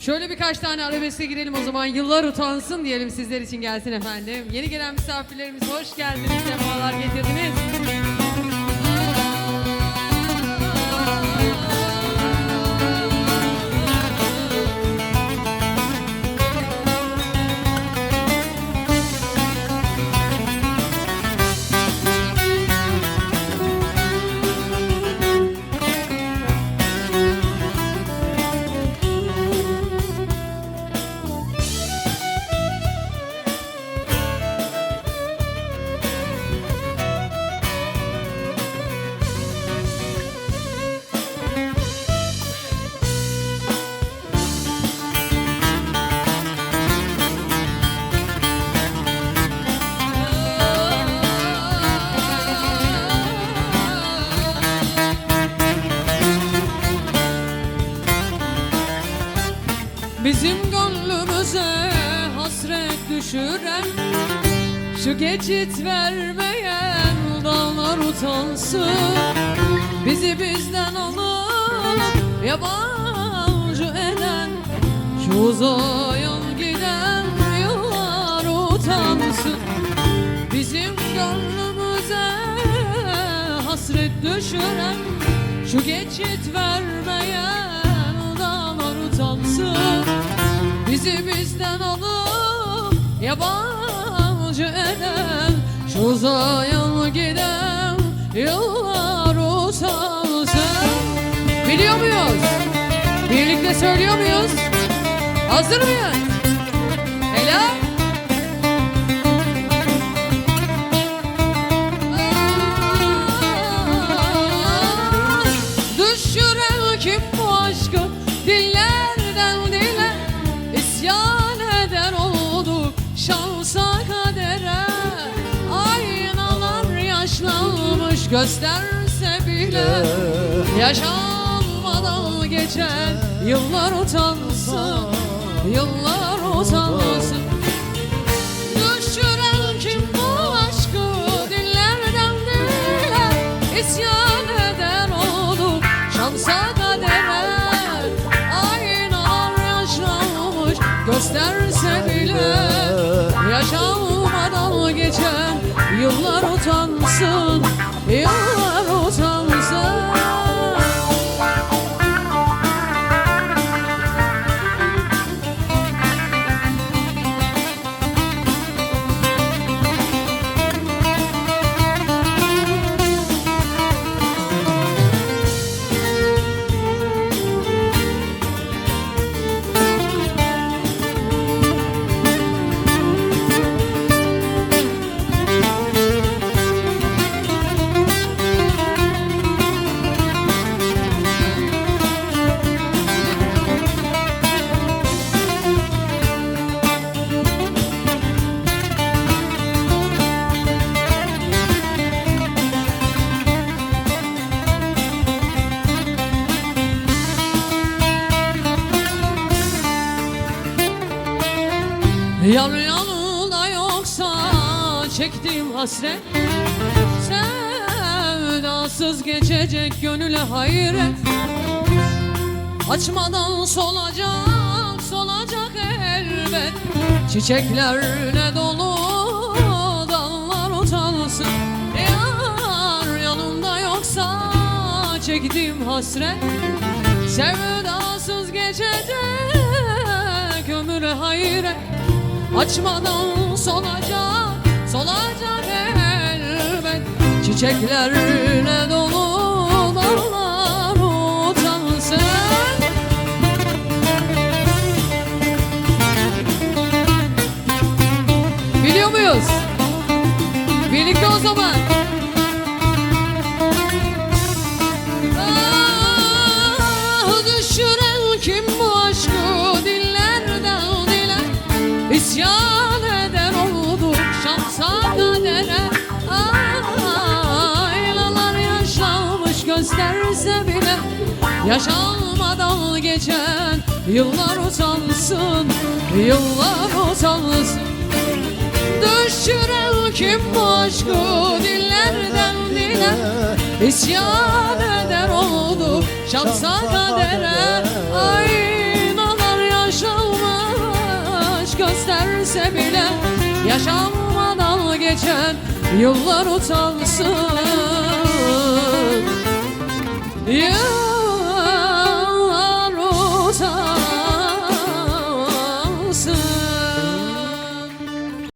Şöyle birkaç tane arabeske girelim o zaman. Yıllar utansın diyelim sizler için gelsin efendim. Yeni gelen misafirlerimiz hoş geldiniz, sefalar getirdiniz. Bizim gönlümüze hasret düşüren Şu geçit vermeyen dağlar utansın. Bizi bizden alıp yabancı eden Şu uzayan giden yıllar utansın. Bizim gönlümüze hasret düşüren Şu geçit vermeyen Bizi bizden alıp yabancı eden Şu uzayan giden yıllar utansın Biliyor muyuz? Birlikte söylüyor muyuz? Hazır mıyız? Gösterse bile Yaşanmadan geçen yıllar utansın Yıllar utansın. Düşüren kim bu aşkı dillerden dile isyan eden oldu şansa kadere Aynalar yaşlanmış gösterse bile Yaşanmadan geçen yıllar utansın Yıllar Yar yanında yoksa çektiğim hasret. Sevdasız geçecek gönüle hayret. Açmadan solacak, solacak elbet. Çiçeklerle dolu dallar utansın Yar yanımda yoksa çektiğim hasret. Sevdasız geçecek ömüre hayret Açmadan solacak, solacak elbet. Çiçeklerle dolu dallar utansın. Biliyor muyuz? Birlikte o zaman gösterse bile Yaşanmadan geçen yıllar utansın Yıllar utansın Düşüren kim bu aşkı dillerden dile? İsyan eder oldu şansa kadere Aynalar yaşanmış. Gösterse bile Yaşanmadan geçen yıllar utansın